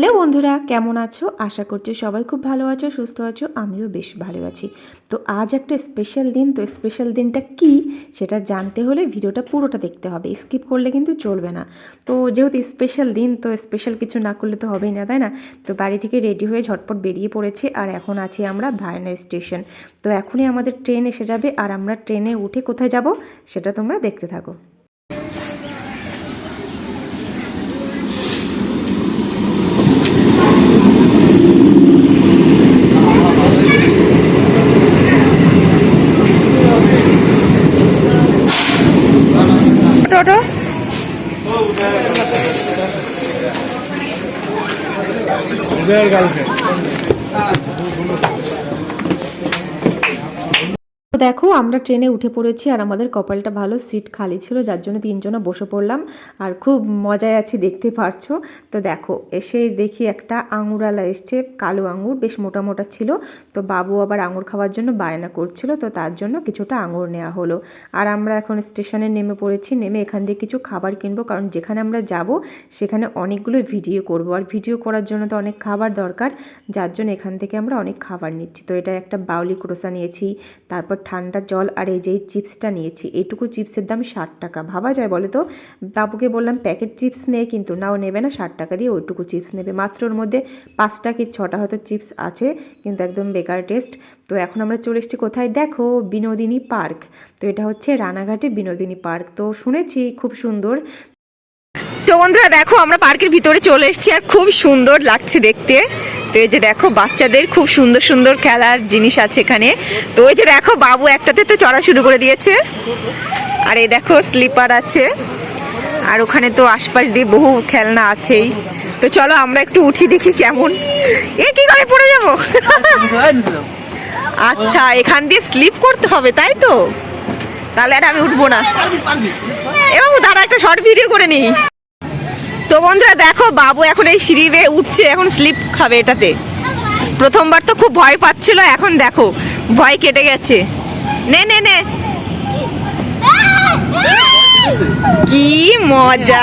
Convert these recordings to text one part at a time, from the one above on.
Hello বন্ধুরা, কেমন আছো? আশা করছি সবাই খুব ভালো আছো, সুস্থ আছো, আমিও বেশ ভালো আছি। তো আজ একটা স্পেশাল দিন, তো স্পেশাল দিনটা কি সেটা জানতে হলে ভিডিওটা পুরোটা দেখতে হবে স্কিপ করলে কিন্তু চলবে না। তো যেহেতু স্পেশাল দিন, তো স্পেশাল কিছু না করলে তো হবেই না, তাই না? তো বাড়ি থেকে রেডি হয়ে ঝটপট বেরিয়ে পড়েছি আর এখন আছি আমরা ভায়না স্টেশন তো এখনই আমাদের ট্রেন এসে যাবে আর আমরা ট্রেনে উঠে কোথায় যাব সেটা তোমরা দেখতে থাকো। Girlfriend. তো দেখো, আমরা ট্রেনে উঠে পড়েছি আর আমাদের কপালটা ভালো, সিট খালি ছিল, যার জন্য তিনজনে বসে পড়লাম। আর খুব মজায় আছি, দেখতে পারছ। তো দেখো এসে দেখি একটা আঙুরালা এসছে, কালো আঙুর, বেশ মোটা মোটা ছিল। তো বাবু আবার আঙুর খাওয়ার জন্য বায়না করছিল, তো তার জন্য কিছুটা আঙুর নেওয়া হলো। আর আমরা এখন স্টেশনে নেমে পড়েছি, নেমে এখান থেকে কিছু খাবার কিনবো, কারণ যেখানে আমরা যাব, সেখানে অনেকগুলো ভিডিও করব। আর ভিডিও করার জন্য তো অনেক খাবার দরকার, যার জন্য এখান থেকে আমরা অনেক খাবার নিচ্ছি। তো এটা একটা বাউলি ক্রোসা নিয়েছি, তারপর ঠান্ডা জল আর এই যে চিপসটা নিয়েছি এইটুকু চিপসের দাম ষাট টাকা। ভাবা যায় বলে তো? বাবুকে বললাম, প্যাকেট চিপস নে, কিন্তু নাও নেবে না, ষাট টাকা দিয়ে ওইটুকু চিপস নেবে। মাত্র ওর মধ্যে পাঁচটা কি ছটা হয়তো চিপস আছে, কিন্তু একদম বেকার টেস্ট। তো এখন আমরা চলে এসেছি কোথায়? দেখো, বিনোদিনী পার্ক। তো এটা হচ্ছে রানাঘাটে বিনোদিনী পার্ক। তো শুনেছি, খুব সুন্দর। তো বন্ধুরা, দেখো, আমরা পার্কের ভিতরে চলে এসেছি আর খুব সুন্দর লাগছে দেখতে। তো এই যে দেখো, বাচ্চাদের খুব সুন্দর সুন্দর খেলার জিনিস আছে এখানে। তো ওই যে দেখো, বাবু একটাতে তো চড়া শুরু করে দিয়েছে। আর এই দেখো, স্লিপার আছে। আর ওখানে তো আশপাশ দিয়ে বহু খেলনা আছেই। তো চলো, আমরা একটু উঠি দেখি কেমন। এ কি করে পড়ে যাব? আচ্ছা এখান দিয়ে স্লিপ করতে হবে, তাই তো? তাহলে আর আমি উঠবো না। এ বাবু, দাঁড়া, একটা শর্ট ভিডিও করে নিই। তো বন্ধুরা দেখো, বাবু এখন এই সিঁড়ি উঠছে, এখন স্লিপ খাবে এটাতে। প্রথমবার তো খুব ভয় পাচ্ছিল, এখন দেখো, ভয় কেটে গেছে। নে নে নে। কি মজা।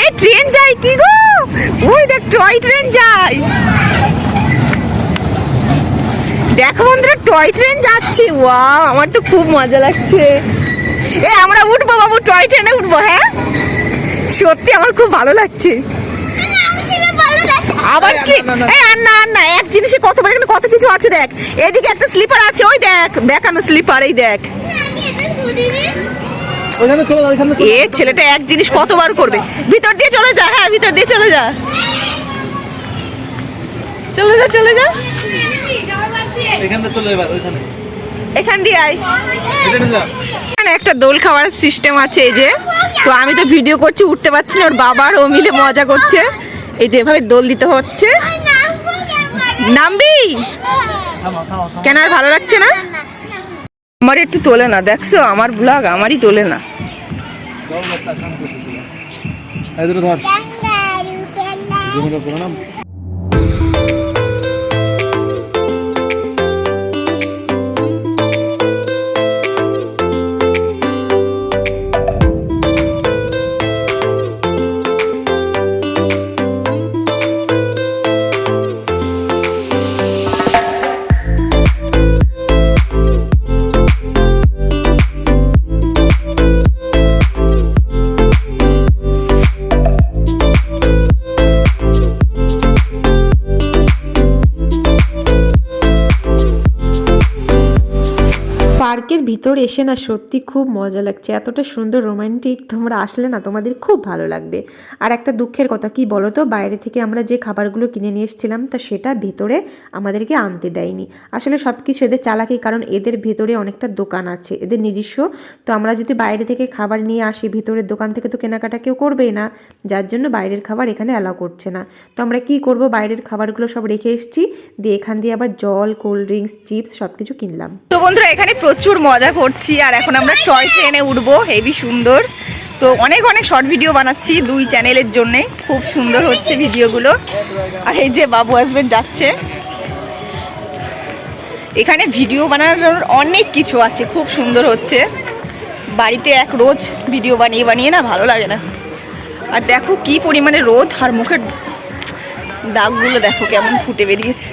এ, ট্রেন যায় কি গো? ওই দেখ, টয় ট্রেন যায়। দেখো বন্ধুরা, টয় ট্রেন যাচ্ছে। ওয়াও, আমার তো খুব মজা লাগছে। এ, আমরা উঠবো বাবু, টয় ট্রেনে উঠবো হ্যাঁ? সত্যি আমার খুব ভালো লাগছে। আবার স্লিপ এই আর না আর না এক জিনিসে কতবার এখানে কত কিছু আছে দেখ। এদিকে একটা স্লিপার আছে ওই দেখ দেখানো স্লিপার এই দেখ। এ ছেলেটা এক জিনিস কতবার করবে? ভিতর দিয়ে চলে যা হ্যাঁ ভিতর দিয়ে চলে যা। চলে যা চলে যা। এখান দিয়ে আয়। এখানে একটা দোল খাওয়ার সিস্টেম আছে এই যে। তো আমি তো ভিডিও করছি উঠতে পারছি না ওর বাবার ও মিলে মজা করছে। এই যে এভাবে দোল দিতে হচ্ছে। নামবি? কেন আর ভালো লাগছে না? আমার একটু তোলে না দেখছ? আমার ব্লগ আমারই তোলে না। ধরে। ভিতর এসে না সত্যি খুব মজা লাগছে। এতটা সুন্দর রোমান্টিক তোমরা আসলে না তোমাদের খুব ভালো লাগবে। আর একটা দুঃখের কথা, কি বলো তো বাইরে থেকে আমরা যে খাবারগুলো কিনে নিয়ে এসেছিলাম, তা সেটা ভেতরে আমাদেরকে আনতে দেয়নি। আসলে সব কিছু এদের চালাকি, কারণ এদের ভেতরে অনেকটা দোকান আছে, এদের নিজস্ব। তো আমরা যদি বাইরে থেকে খাবার নিয়ে আসি, ভিতরের দোকান থেকে তো কেনাকাটা কেউ করবেই না। যার জন্য বাইরের খাবার এখানে অ্যালাউ করছে না। তো আমরা কি করব? বাইরের খাবারগুলো সব রেখে এসেছি। দিয়ে এখান দিয়ে আবার জল কোল্ড ড্রিঙ্কস চিপস সব কিছু কিনলাম। তো বন্ধুরা, এখানে প্রচুর মজা করছি, আর এখন আমরা টয় ট্রেনে উঠবো হেভি সুন্দর। তো অনেক অনেক শর্ট ভিডিও বানাচ্ছি দুই চ্যানেলের জন্যে। খুব সুন্দর হচ্ছে ভিডিওগুলো আর এই যে বাবু হাজবেন্ড যাচ্ছে। এখানে ভিডিও বানানোর অনেক কিছু আছে, খুব সুন্দর হচ্ছে। বাড়িতে এক রোজ ভিডিও বানিয়ে বানিয়ে না ভালো লাগে না। আর দেখো কি পরিমাণে রোদ, আর মুখের দাগগুলো দেখো কেমন ফুটে বেরিয়েছে।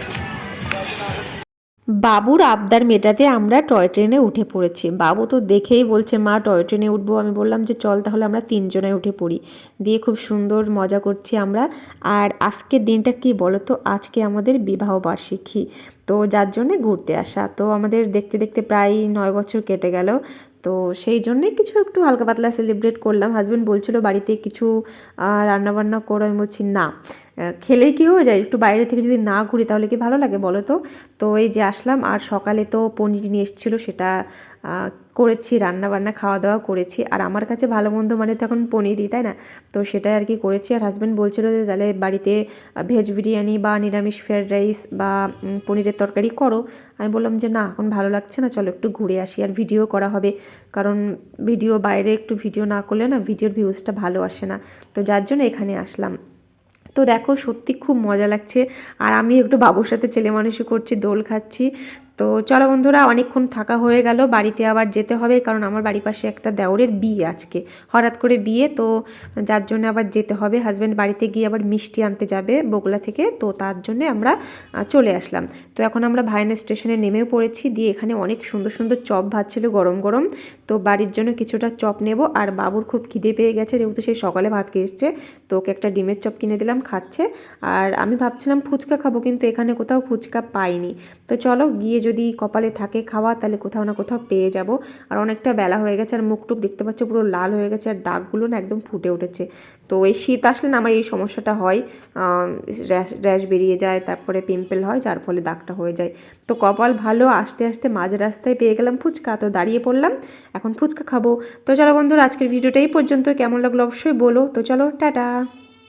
বাবুর আবদার মেটাতে আমরা টয় ট্রেনে উঠে পড়েছি। বাবু তো দেখেই বলছে, মা, টয় ট্রেনে উঠবো। আমি বললাম যে, চল তাহলে আমরা তিনজনে উঠে পড়ি। দিয়ে খুব সুন্দর মজা করছি আমরা। আর আজকের দিনটা কি বলো তো আজকে আমাদের বিবাহ বার্ষিকী। তো যার জন্যে ঘুরতে আসা। তো আমাদের দেখতে দেখতে প্রায় নয় বছর কেটে গেল। তো সেই জন্যে কিছু একটু হালকা পাতলা সেলিব্রেট করলাম। হাজব্যান্ড বলছিল, বাড়িতে কিছু রান্নাবান্না করো। আমি বলছি, না। খেলে খেলেই কি হয়ে যায়? একটু বাইরে থেকে যদি না ঘুরি তাহলে কি ভালো লাগে বলো তো? তো এই যে আসলাম, আর সকালে তো পনির নিয়ে এসেছিল, সেটা করেছি রান্না বান্না খাওয়া দাওয়া করেছি। আর আমার কাছে ভালো মন্দ মানে তো এখন পনিরই, তাই না? তো সেটাই আর কি করেছি। আর হাজব্যান্ড বলছিল যে, তাহলে বাড়িতে ভেজ বিরিয়ানি বা নিরামিষ ফ্রায়েড রাইস বা পনিরের তরকারি করো। আমি বললাম যে, না, এখন ভালো লাগছে না, চলো একটু ঘুরে আসি। আর ভিডিও করা হবে। কারণ ভিডিও বাইরে একটু ভিডিও না করলে না ভিডিওর ভিউজটা ভালো আসে না। তো যার জন্য এখানে আসলাম। তো দেখো, সত্যি খুব মজা লাগছে। আর আমি একটু বাবুর সাথে ছেলে মানুষই করছি, দোল খাচ্ছি। তো চলো বন্ধুরা, অনেকক্ষণ থাকা হয়ে গেল। বাড়িতে আবার যেতে হবে, কারণ আমার বাড়ির পাশে একটা দেওরের বিয়ে আজকে। হঠাৎ করে বিয়ে, তো যার জন্য আবার যেতে হবে। হাজব্যান্ড বাড়িতে গিয়ে আবার মিষ্টি আনতে যাবে বগুলা থেকে, তো তার জন্য আমরা চলে আসলাম। তো এখন আমরা ভাইনা স্টেশনে নেমেও পড়েছি, দিয়ে এখানে অনেক সুন্দর সুন্দর চপ ভাজছিল গরম গরম। তো বাড়ির জন্য কিছুটা চপ নেব, আর বাবুর খুব খিদে পেয়ে গেছে, যেহেতু সে সকালে ভাত খেয়ে এসছে। তো ওকে একটা ডিমের চপ কিনে দিলাম, খাচ্ছে। আর আমি ভাবছিলাম ফুচকা খাব, কিন্তু এখানে কোথাও ফুচকা পাইনি। তো চলো গিয়ে যদি কপালে থাকে খাওয়া, তাহলে কোথাও না কোথাও পেয়ে যাব। আর অনেকটা বেলা হয়ে গেছে, আর মুখটুক দেখতে পাচ্ছ পুরো লাল হয়ে গেছে, আর দাগগুলো না একদম ফুটে উঠেছে। তো এই শীত আসলে না আমার এই সমস্যাটা হয়। র্যাশ র্যাশ বেরিয়ে যায়, তারপরে পিম্পল হয়, যার ফলে দাগটা হয়ে যায়। তো কপাল ভালো, আস্তে আস্তে মাঝ রাস্তায় পেয়ে গেলাম ফুচকা, তো দাঁড়িয়ে পড়লাম, এখন ফুচকা খাব। তো চলো বন্ধুরা, আজকের ভিডিওটা এই পর্যন্ত কেমন লাগল অবশ্যই বলো। তো চলো, টাটা।